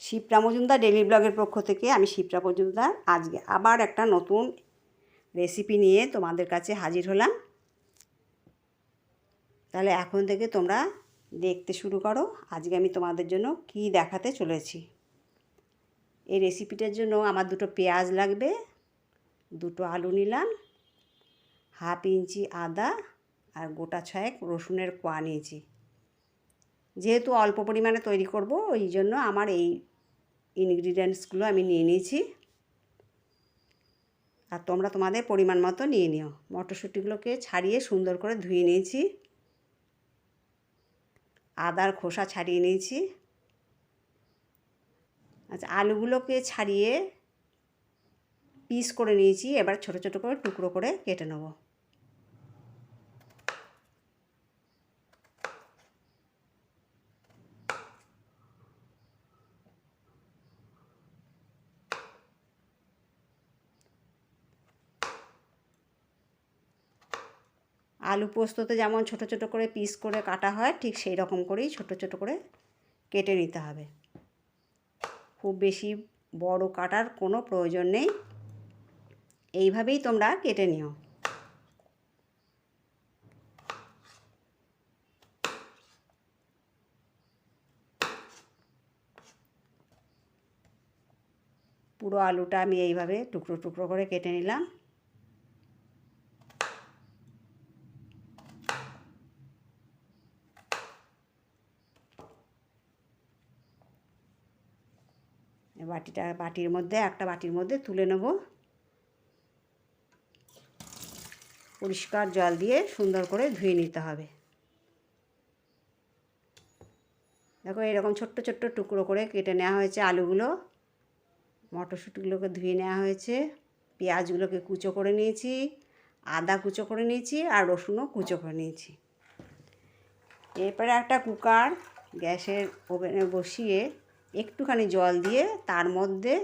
Shipra Majumdar daily ব্লগের পক্ষ থেকে আমি শিপ্রা মজুমদার। আজকে আবার একটা নতুন রেসিপি নিয়ে তোমাদের কাছে হাজির হলাম। তাহলে এখন থেকে তোমরা দেখতে শুরু করো। আজকে আমি তোমাদের জন্য কি দেখাতে চলেছি। এই রেসিপিটার জন্য আমার দুটো পেঁয়াজ লাগবে, দুটো আলু নিলাম, হাফ ইঞ্চি আদা আর গোটা ছয়েক রসুনের কোয়া নিয়েছি। যেহেতু অল্প পরিমাণে তৈরি করব, ওই জন্য আমার এই ইনগ্রিডিয়েন্টসগুলো আমি নিয়ে নিয়েছি। আর তোমরা তোমাদের পরিমাণ মতো নিয়ে নিও। মটরশুঁটিগুলোকে ছাড়িয়ে সুন্দর করে ধুয়ে নিয়েছি। আদার খোসা ছাড়িয়ে নিয়েছি। আচ্ছা আলুগুলোকে ছাড়িয়ে পিস করে নিয়েছি। এবার ছোট ছোট করে টুকরো করে কেটে নেব। আলু পোস্ততে যেমন ছোট ছোট করে পিস করে কাটা হয়, ঠিক সেই রকম করেই ছোট ছোট করে কেটে নিতে হবে। খুব বেশি বড় কাটার কোনো প্রয়োজন নেই। এইভাবেই তোমরা কেটে নিও। পুরো আলুটা আমি এইভাবে টুকরো টুকরো করে কেটে নিলাম। বাটিটা, বাটির মধ্যে, একটা বাটির মধ্যে তুলে নেব। পরিষ্কার জল দিয়ে সুন্দর করে ধুয়ে নিতে হবে। দেখো, এরকম ছোট্ট ছোট্ট টুকরো করে কেটে নেওয়া হয়েছে আলুগুলো। মটরশুঁটিগুলোকে ধুয়ে নেওয়া হয়েছে। পেঁয়াজগুলোকে কুচো করে নিয়েছি। আদা কুচো করে নিয়েছি আর রসুনও কুচো করে নিয়েছি। এরপরে একটা কুকার গ্যাসের ওভেনে বসিয়ে একটুখানি জল দিয়ে তার মধ্যে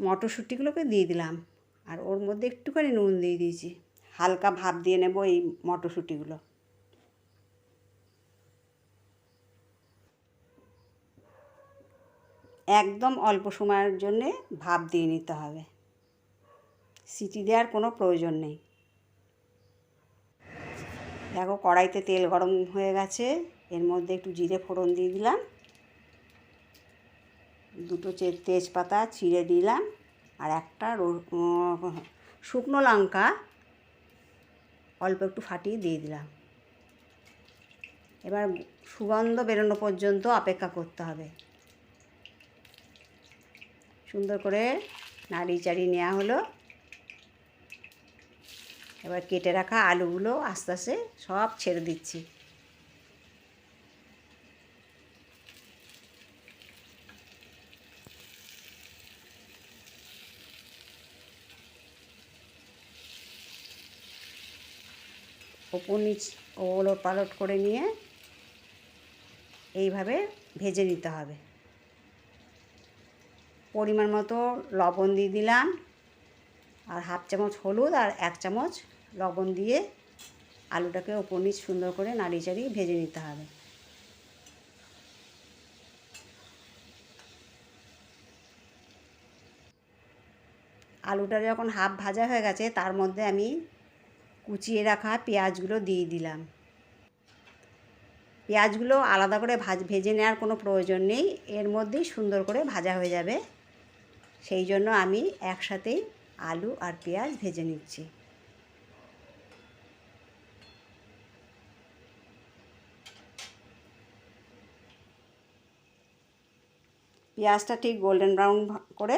মটরশুঁটিগুলোকে দিয়ে দিলাম। আর ওর মধ্যে একটুখানি নুন দিয়ে দিয়েছি। হালকা ভাপ দিয়ে নেব এই মটরশুঁটিগুলো। একদম অল্প সময়ের জন্যে ভাপ দিয়ে নিতে হবে। সিটি দেওয়ার কোনো প্রয়োজন নেই। দেখো কড়াইতে তেল গরম হয়ে গেছে। এর মধ্যে একটু জিরে ফোড়ন দিয়ে দিলাম। দুটো চে তেজপাতা ছিঁড়ে দিলাম আর একটা শুকনো লঙ্কা অল্প একটু ফাটিয়ে দিয়ে দিলাম। এবার সুগন্ধ বেরোনো পর্যন্ত অপেক্ষা করতে হবে। সুন্দর করে নাড়ি চাড়ি নেওয়া হলো। এবার কেটে রাখা আলুগুলো আস্তে আস্তে সব ছেড়ে দিচ্ছি। ওপর নিচ ওলট পালট করে নিয়ে এইভাবে ভেজে নিতে হবে। পরিমাণ মতো লবণ দিয়ে দিলাম, আর হাফ চামচ হলুদ আর এক চামচ লবণ দিয়ে আলুটাকে ওপর নিচ সুন্দর করে নাড়িয়ে চাড়িয়ে ভেজে নিতে হবে। আলুটা যখন হাফ ভাজা হয়ে গেছে, তার মধ্যে আমি কুচিয়ে রাখা পেঁয়াজগুলো দিয়ে দিলাম। পেঁয়াজগুলো আলাদা করে ভাজ, ভেজে নেওয়ার কোনো প্রয়োজন নেই। এর মধ্যেই সুন্দর করে ভাজা হয়ে যাবে। সেই জন্য আমি একসাথেই আলু আর পেঁয়াজ ভেজে নিচ্ছি। পেঁয়াজটা ঠিক গোল্ডেন ব্রাউন করে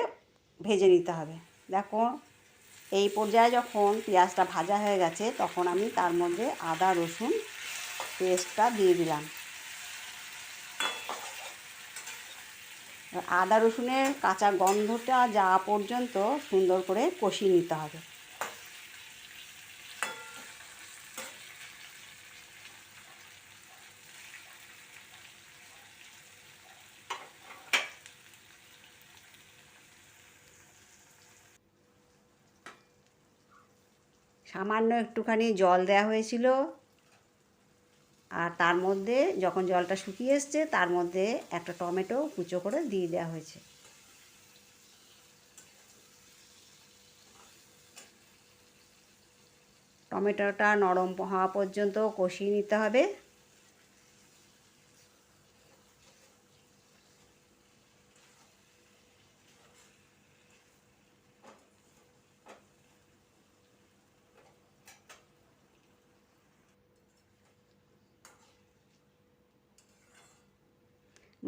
ভেজে নিতে হবে। দেখো এই পর্যায়ে যখন পেঁয়াজটা ভাজা হয়ে গেছে, তখন আমি তার মধ্যে আদা, রসুন পেস্টটা দিয়ে দিলাম। আদা, রসুনের কাঁচা গন্ধটা যাওয়া পর্যন্ত সুন্দর করে কষিয়ে নিতে হবে। সামান্য একটুখানি জল দেওয়া হয়েছিল। আর তার মধ্যে যখন জলটা শুকিয়ে এসছে, তার মধ্যে একটা টমেটো কুচো করে দিয়ে দেওয়া হয়েছে। টমেটোটা নরম হওয়া পর্যন্ত কষিয়ে নিতে হবে।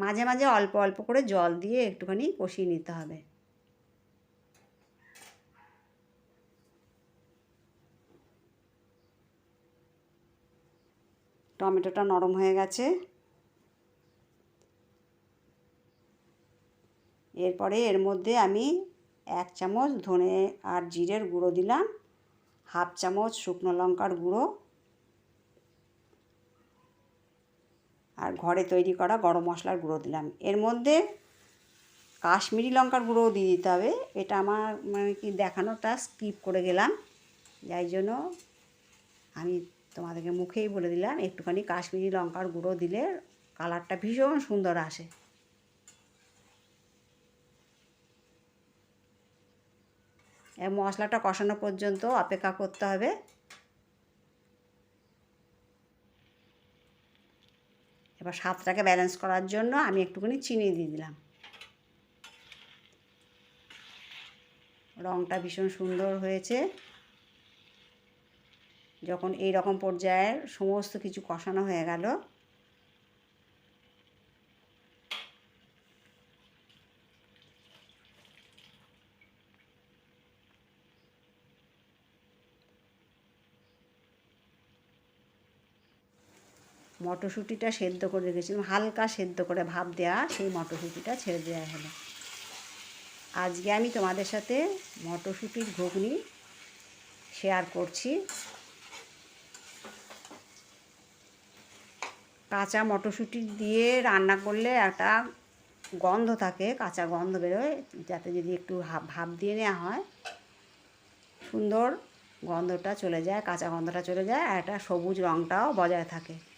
মাঝে মাঝে অল্প অল্প করে জল দিয়ে একটুখানি কষিয়ে নিতে হবে। টমেটোটা নরম হয়ে গেছে। এরপরে এর মধ্যে আমি এক চামচ ধনে আর জিরের গুঁড়ো দিলাম, হাফ চামচ শুকনো লঙ্কার গুঁড়ো আর ঘরে তৈরি করা গরম মশলার গুঁড়ো দিলাম। এর মধ্যে কাশ্মীরি লঙ্কার গুঁড়োও দিয়ে দিতে হবে। এটা আমার মানে কি দেখানোটা স্কিপ করে গেলাম। যাই জন্য আমি তোমাদেরকে মুখেই বলে দিলাম, একটুখানি কাশ্মীরি লঙ্কার গুঁড়ো দিলে কালারটা ভীষণ সুন্দর আসে। মশলাটা কষানো পর্যন্ত অপেক্ষা করতে হবে। এবার সাতটাকে ব্যালেন্স করার জন্য আমি একটুখানি চিনি দিয়ে দিলাম। রঙটা ভীষণ সুন্দর হয়েছে। যখন এই রকম পর্যায়ের সমস্ত কিছু কষানো হয়ে গেল মটরশুঁটিটা সেদ্ধ করে রেখেছিলাম, হালকা সেদ্ধ করে ভাপ দেওয়া সেই মটরশুঁটিটা ছেড়ে দেওয়া হলো। আজকে আমি তোমাদের সাথে মটরশুঁটির ঘুগনি শেয়ার করছি। কাঁচা মটরশুঁটি দিয়ে রান্না করলে একটা গন্ধ থাকে, কাঁচা গন্ধ বেরোয়, যাতে যদি একটু ভাপ দিয়ে নেওয়া হয়, সুন্দর গন্ধটা চলে যায়, কাঁচা গন্ধটা চলে যায়, আর একটা সবুজ রঙটাও বজায় থাকে।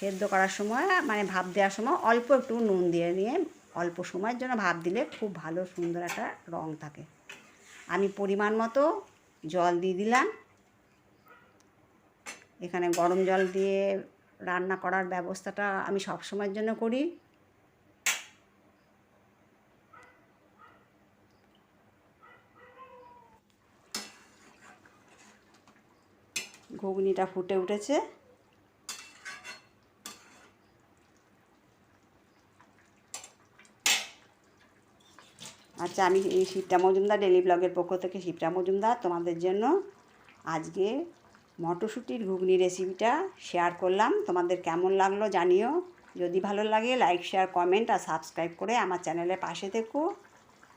সেদ্ধ করার সময় মানে ভাপ দেওয়ার সময় অল্প একটু নুন দিয়ে নিয়ে অল্প সময়ের জন্য ভাপ দিলে খুব ভালো সুন্দর একটা রং থাকে। আমি পরিমাণ মতো জল দিয়ে দিলাম। এখানে গরম জল দিয়ে রান্না করার ব্যবস্থাটা আমি সব সময়ের জন্য করি। ঘুগনিটা ফুটে উঠেছে। আচ্ছা আমি এই শিবটা মজুমদার ডেলি ব্লগের পক্ষ থেকে শিবটা মজুমদার তোমাদের জন্য আজকে মটরশুঁটির ঘুগনি রেসিপিটা শেয়ার করলাম। তোমাদের কেমন লাগল জানিও। যদি ভালো লাগে লাইক শেয়ার কমেন্ট আর সাবস্ক্রাইব করে আমার চ্যানেলের পাশে থেকো।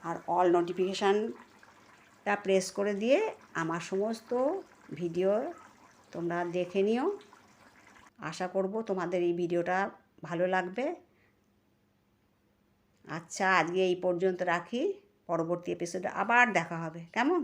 আর অল নোটিফিকেশানটা প্রেস করে দিয়ে আমার সমস্ত ভিডিও তোমরা দেখে নিও। আশা করব তোমাদের এই ভিডিওটা ভালো লাগবে। আচ্ছা আজকে এই পর্যন্ত রাখি। পরবর্তী এপিসোডে আবার দেখা হবে। কেমন?